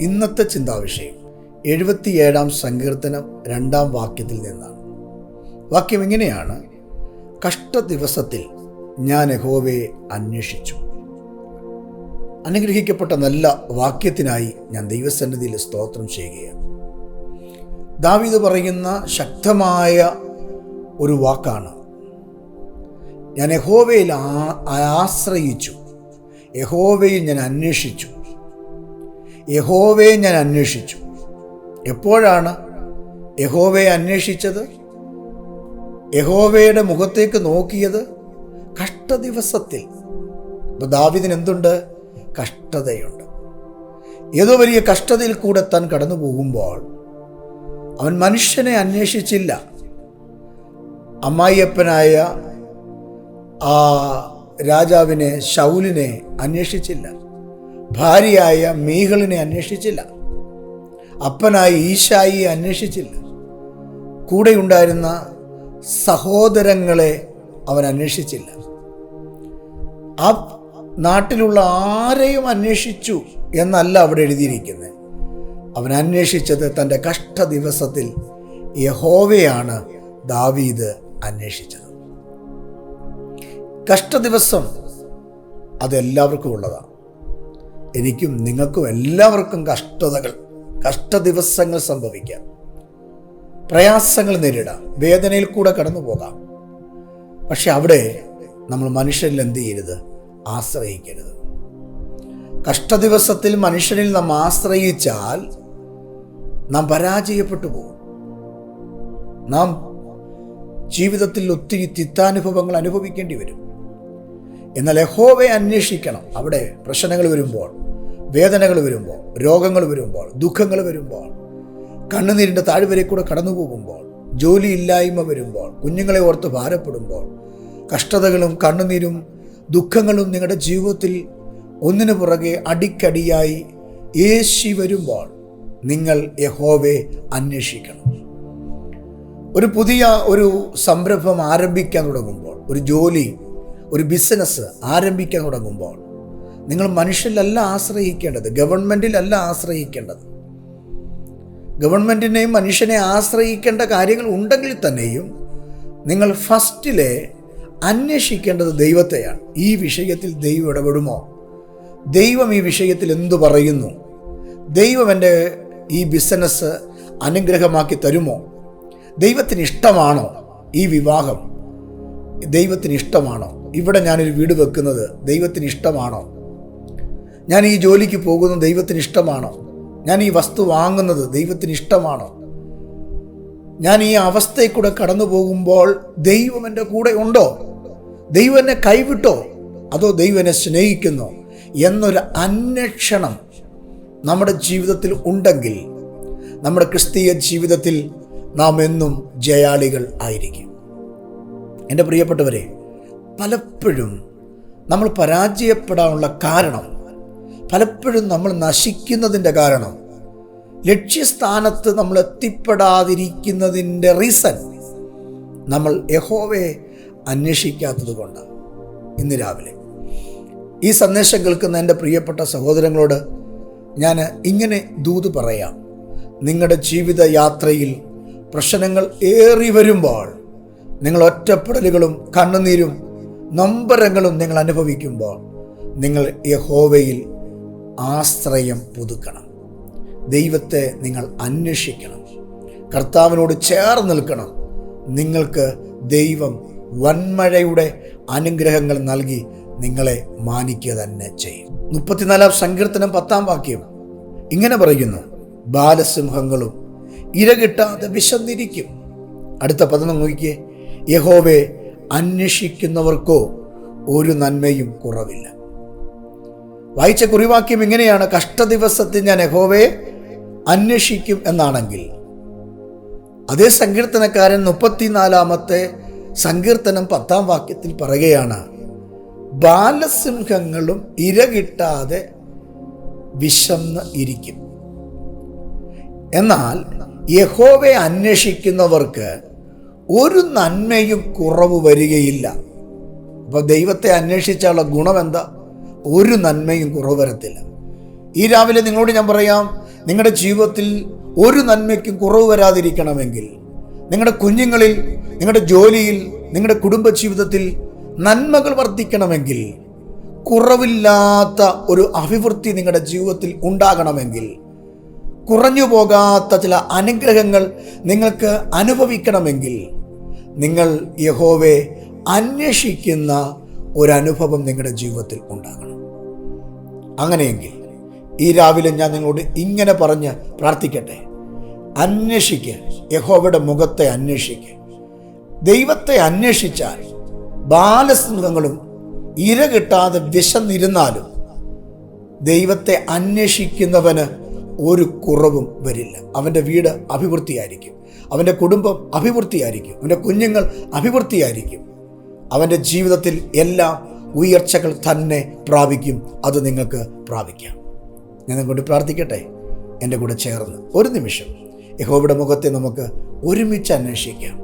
ഇന്നത്തെ ചിന്താവിഷയം. എഴുപത്തിയേഴാം സങ്കീർത്തനം രണ്ടാം വാക്യത്തിൽ നിന്നാണ്. വാക്യം എങ്ങനെയാണ് കഷ്ട ദിവസത്തിൽ ഞാൻ യഹോവയെ അന്വേഷിച്ചു. അനുഗ്രഹിക്കപ്പെട്ട നല്ല വാക്യത്തിനായി ഞാൻ ദൈവസന്നിധിയിൽ സ്തോത്രം ചെയ്യുകയാണ്. ദാവിത് പറയുന്ന ശക്തമായ ഒരു വാക്കാണ്. ഞാൻ യഹോവയിൽ ആശ്രയിച്ചു. യഹോവയിൽ ഞാൻ അന്വേഷിച്ചു. യഹോവയെ ഞാൻ അന്വേഷിച്ചു. എപ്പോഴാണ് യഹോവയെ അന്വേഷിച്ചത്? യഹോവയുടെ മുഖത്തേക്ക് നോക്കിയത് കഷ്ടദിവസത്തിൽ. ഇപ്പൊ ദാവിദിന് എന്തുണ്ട്? കഷ്ടതയുണ്ട്. ഏതോ വലിയ കഷ്ടതയിൽ കൂടെ താൻ കടന്നു പോകുമ്പോൾ അവൻ മനുഷ്യനെ അന്വേഷിച്ചില്ല. അമ്മായിയപ്പനായ ആ രാജാവിനെ ശൗലിനെ അന്വേഷിച്ചില്ല. ഭാര്യയായ മീഹളിനെ അന്വേഷിച്ചില്ല. അപ്പനായ ഈശായിയെ അന്വേഷിച്ചില്ല. കൂടെയുണ്ടായിരുന്ന സഹോദരങ്ങളെ അവൻ അന്വേഷിച്ചില്ല. ആ നാട്ടിലുള്ള ആരെയും അന്വേഷിച്ചു എന്നല്ല അവിടെ എഴുതിയിരിക്കുന്നത്. അവൻ അന്വേഷിച്ചത് തന്റെ കഷ്ട ദിവസത്തിൽ യഹോവയാണ് ദാവീദ് അന്വേഷിച്ചത്. കഷ്ടദിവസം അതെല്ലാവർക്കും ഉള്ളതാണ്. എനിക്കും നിങ്ങൾക്കും എല്ലാവർക്കും കഷ്ടതകൾ കഷ്ട ദിവസങ്ങൾ സംഭവിക്കാം. പ്രയാസങ്ങൾ നേരിടാം വേദനയിൽ കൂടെ കടന്നു പോകാം. പക്ഷെ അവിടെ നമ്മൾ മനുഷ്യരിൽ എന്ത് ചെയ്യരുത്? ആശ്രയിക്കരുത്. കഷ്ടദിവസത്തിൽ മനുഷ്യനിൽ നാം ആശ്രയിച്ചാൽ നാം പരാജയപ്പെട്ടു പോകും. നാം ജീവിതത്തിൽ ഒത്തിരി തിത്താനുഭവങ്ങൾ അനുഭവിക്കേണ്ടി വരും. എന്നാൽ യഹോവയെ അന്വേഷിക്കണം. അവിടെ പ്രശ്നങ്ങൾ വരുമ്പോൾ വേദനകൾ വരുമ്പോൾ രോഗങ്ങൾ വരുമ്പോൾ ദുഃഖങ്ങൾ വരുമ്പോൾ കണ്ണുനീരിന്റെ താഴ്വരെ കൂടെ കടന്നു പോകുമ്പോൾ ജോലിയില്ലായ്മ വരുമ്പോൾ കുഞ്ഞുങ്ങളെ ഓർത്ത് ഭാരപ്പെടുമ്പോൾ കഷ്ടതകളും കണ്ണുനീരും ദുഃഖങ്ങളും നിങ്ങളുടെ ജീവിതത്തിൽ ഒന്നിനു പുറകെ അടിക്കടിയായി യേശി വരുമ്പോൾ നിങ്ങൾ യഹോവെ അന്വേഷിക്കണം. ഒരു പുതിയ ഒരു സംരംഭം ആരംഭിക്കാൻ തുടങ്ങുമ്പോൾ ഒരു ജോലി ഒരു ബിസിനസ് ആരംഭിക്കാൻ തുടങ്ങുമ്പോൾ നിങ്ങൾ മനുഷ്യരിലല്ല ആശ്രയിക്കേണ്ടത് ഗവൺമെന്റിലല്ല ആശ്രയിക്കേണ്ടത്. ഗവൺമെന്റിനെയും മനുഷ്യനെ ആശ്രയിക്കേണ്ട കാര്യങ്ങൾ ഉണ്ടെങ്കിൽ തന്നെയും നിങ്ങൾ ഫസ്റ്റിലെ അന്വേഷിക്കേണ്ടത് ദൈവത്തെയാണ്. ഈ വിഷയത്തിൽ ദൈവം ഇടപെടുമോ? ദൈവം ഈ വിഷയത്തിൽ എന്തു പറയുന്നു? ദൈവം എന്റെ ഈ ബിസിനസ് അനുഗ്രഹമാക്കി തരുമോ? ദൈവത്തിന് ഇഷ്ടമാണോ ഈ വിവാഹം? ദൈവത്തിന് ഇഷ്ടമാണോ? ഇവിടെ ഞാനൊരു വീട് വെക്കുന്നത് ദൈവത്തിന് ഇഷ്ടമാണോ ഞാൻ ഈ ജോലിക്ക് പോകുന്നത് ദൈവത്തിന് ഇഷ്ടമാണോ ഞാൻ ഈ വസ്തു വാങ്ങുന്നത് ദൈവത്തിന് ഇഷ്ടമാണോ ഞാൻ ഈ അവസ്ഥയിൽ കൂടെ കടന്നു പോകുമ്പോൾ ദൈവം എന്റെ കൂടെ ഉണ്ടോ? ദൈവം എന്നെ കൈവിട്ടോ? അതോ ദൈവം എന്നെ സ്നേഹിക്കുന്നോ? എന്നൊരു അന്വേഷണം നമ്മുടെ ജീവിതത്തിൽ ഉണ്ടെങ്കിൽ നമ്മുടെ ക്രിസ്തീയ ജീവിതത്തിൽ നാം എന്നും ജയാളികൾ ആയിരിക്കും. എന്റെ പ്രിയപ്പെട്ടവരെ പലപ്പോഴും നമ്മൾ പരാജയപ്പെടാനുള്ള കാരണം പലപ്പോഴും നമ്മൾ നശിക്കുന്നതിന്റെ കാരണം ലക്ഷ്യസ്ഥാനത്ത് നമ്മൾ എത്തിപ്പെടാതിരിക്കുന്നതിന്റെ റീസൺ നമ്മൾ യഹോവയെ അന്വേഷിക്കാത്തത് കൊണ്ടാണ് ഇന്ന് രാവിലെ. ഈ സന്ദേശം കേൾക്കുന്ന എന്റെ പ്രിയപ്പെട്ട സഹോദരങ്ങളോട് ഞാൻ ഇങ്ങനെ ദൂത് പറയാം. നിങ്ങളുടെ ജീവിത യാത്രയിൽ പ്രശ്നങ്ങൾ ഏറി വരുമ്പോൾ നിങ്ങൾ ഒറ്റപ്പെടലുകളും കണ്ണുനീരും നൊമ്പരങ്ങളും നിങ്ങൾ അനുഭവിക്കുമ്പോൾ നിങ്ങൾ യഹോവയിൽ ആശ്രയം പുതുക്കണം. ദൈവത്തെ നിങ്ങൾ അന്വേഷിക്കണം. കർത്താവിനോട് ചേർന്ന് നിൽക്കണം. നിങ്ങൾക്ക് ദൈവം വൻമഴയുടെ അനുഗ്രഹങ്ങൾ നൽകി നിങ്ങളെ മാനിക്കുക തന്നെ ചെയ്യും. മുപ്പത്തിനാലാം സങ്കീർത്തനം പത്താം വാക്യം ഇങ്ങനെ പറയുന്നു ബാലസിംഹങ്ങളും ഇരകിട്ടാതെ വിശന്നിരിക്കും. അടുത്ത പദം നോക്കിയേ യഹോവെ അന്വേഷിക്കുന്നവർക്കോ ഒരു നന്മയും കുറവില്ല. വായിച്ച കുറിവാക്യം ഇങ്ങനെയാണ് കഷ്ടദിവസത്തിൽ ഞാൻ യഹോവയെ അന്വേഷിക്കും എന്നാണെങ്കിൽ. അതേ സങ്കീർത്തനക്കാരൻ മുപ്പത്തിനാലാമത്തെ സങ്കീർത്തനം പത്താം വാക്യത്തിൽ പറയുകയാണ് ബാലസിംഹങ്ങളും ഇര കിട്ടാതെ വിശന്ന് ഇരിക്കും. എന്നാൽ യഹോവയെ അന്വേഷിക്കുന്നവർക്ക് ഒരു നന്മയും കുറവ് വരികയില്ല. അപ്പോൾ ദൈവത്തെ അന്വേഷിച്ചാലുള്ള ഗുണം എന്താ ഒരു നന്മയും കുറവ് വരത്തില്ല. ഈ രാവിലെ നിങ്ങളോട് ഞാൻ പറയാം നിങ്ങളുടെ ജീവിതത്തിൽ ഒരു നന്മയ്ക്കും കുറവ് വരാതിരിക്കണമെങ്കിൽ നിങ്ങളുടെ കുഞ്ഞുങ്ങളിൽ നിങ്ങളുടെ ജോലിയിൽ നിങ്ങളുടെ കുടുംബ ജീവിതത്തിൽ നന്മകൾ വർദ്ധിക്കണമെങ്കിൽ കുറവില്ലാത്ത ഒരു അഭിവൃദ്ധി നിങ്ങളുടെ ജീവിതത്തിൽ ഉണ്ടാകണമെങ്കിൽ കുറഞ്ഞു പോകാത്ത ചില അനുഗ്രഹങ്ങൾ നിങ്ങൾക്ക് അനുഭവിക്കണമെങ്കിൽ നിങ്ങൾ യഹോവെ അന്വേഷിക്കുന്ന ഒരനുഭവം നിങ്ങളുടെ ജീവിതത്തിൽ ഉണ്ടാകണം. അങ്ങനെയെങ്കിൽ ഈ രാവിലെ ഞാൻ നിങ്ങളോട് ഇങ്ങനെ പറഞ്ഞ് പ്രാർത്ഥിക്കട്ടെ. അന്വേഷിക്കുക യഹോവയുടെ മുഖത്തെ അന്വേഷിക്കുക ദൈവത്തെ അന്വേഷിച്ചാൽ ബാലസിംഹങ്ങളും ഇര കിട്ടാതെ വിശന്നിരുന്നാലും ദൈവത്തെ അന്വേഷിക്കുന്നവന് ഒരു കുറവും വരില്ല. അവന്റെ വീട് അഭിവൃദ്ധിയായിരിക്കും. അവന്റെ കുടുംബം അഭിവൃദ്ധിയായിരിക്കും. അവന്റെ കുഞ്ഞുങ്ങൾ അഭിവൃദ്ധിയായിരിക്കും. അവന്റെ ജീവിതത്തിൽ എല്ലാ ഉയർച്ചകൾ തന്നെ പ്രാപിക്കും. അത് നിങ്ങൾക്ക് പ്രാപിക്കാം. ഞാൻ നിങ്ങളോട് പ്രാർത്ഥിക്കട്ടെ. എന്റെ കൂടെ ചേർന്ന് ഒരു നിമിഷം യഹോബയുടെ മുഖത്തെ നമുക്ക് ഒരുമിച്ച് അന്വേഷിക്കാം.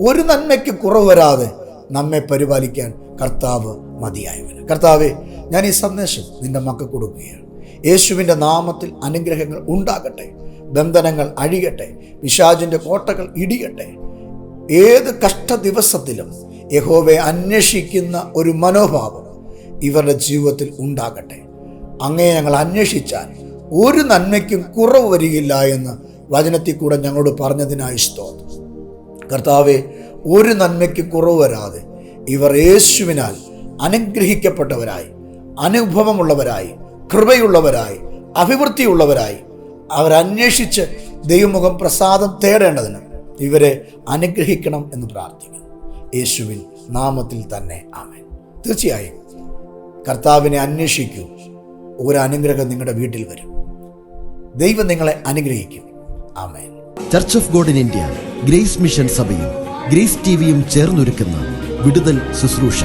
ഒരു നന്മയ്ക്ക് കുറവ് വരാതെ നമ്മെ പരിപാലിക്കാൻ കർത്താവ് മതിയായവന്. കർത്താവെ ഞാൻ ഈ സന്ദേശം നിന്റെ മക്കൾ കൊടുക്കുകയാണ്. യേശുവിന്റെ നാമത്തിൽ അനുഗ്രഹങ്ങൾ ഉണ്ടാകട്ടെ ബന്ധനങ്ങൾ അഴിയട്ടെ പിശാജിന്റെ കോട്ടകൾ ഇടിയട്ടെ. ഏത് കഷ്ട ദിവസത്തിലും യഹോവയെ അന്വേഷിക്കുന്ന ഒരു മനോഭാവം ഇവരുടെ ജീവിതത്തിൽ ഉണ്ടാകട്ടെ. അങ്ങേ ഞങ്ങൾ അന്വേഷിച്ചാൽ ഒരു നന്മയ്ക്കും കുറവ് വരികയില്ല എന്ന് വചനത്തിൽ കൂടെ ഞങ്ങളോട് പറഞ്ഞതിനായി സ്തോത്രം. കർത്താവെ ഒരു നന്മയ്ക്കും കുറവ് വരാതെ ഇവർ യേശുവിനാൽ അനുഗ്രഹിക്കപ്പെട്ടവരായി അനുഭവമുള്ളവരായി കൃപയുള്ളവരായി അഭിവൃദ്ധിയുള്ളവരായി അവരന്വേഷിച്ച് ദൈവമുഖം പ്രസാദം തേടേണ്ടതിന് ഇവരെ അനുഗ്രഹിക്കണം എന്ന് പ്രാർത്ഥിക്കുന്നു. യേശുവിൻ നാമത്തിൽ തന്നെ ആമേൻ. തീർച്ചയായും കർത്താവിനെ അന്വേഷിക്കൂ. ഒരു അനുഗ്രഹം നിങ്ങളുടെ വീട്ടിൽ വരും. ദൈവം നിങ്ങളെ അനുഗ്രഹിക്കും. ആമേൻ. Church of God in India grace mission സഭയും ഗ്രേസ് ടിവിയും ചേർന്നൊരുക്കുന്ന വിടുതൽ ശുശ്രൂഷ.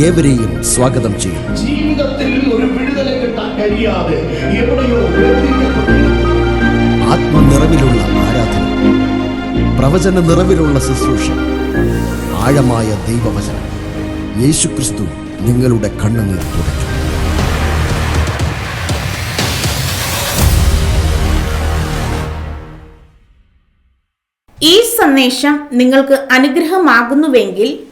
ഏവരെയും സ്വാഗതം ചെയ്യും ജീവിതത്തിൽ ഒരു വിടുതല കിട്ടാൻ കഴിയാതെ എവിടെയോ വേർതിരിക്കപ്പെട്ടിരിക്കുന്നു. ആത്മനിറവിലുള്ള ആരാധന പ്രവചന നിറവിലുള്ള ശുശ്രൂഷ ആഴമായ ദൈവവചനം. യേശുക്രിസ്തു നിങ്ങളുടെ കണ്ണുനീർ തുടയ്ക്കും ഈ സന്ദേശം നിങ്ങൾക്ക് അനുഗ്രഹമാകുന്നുവെങ്കിൽ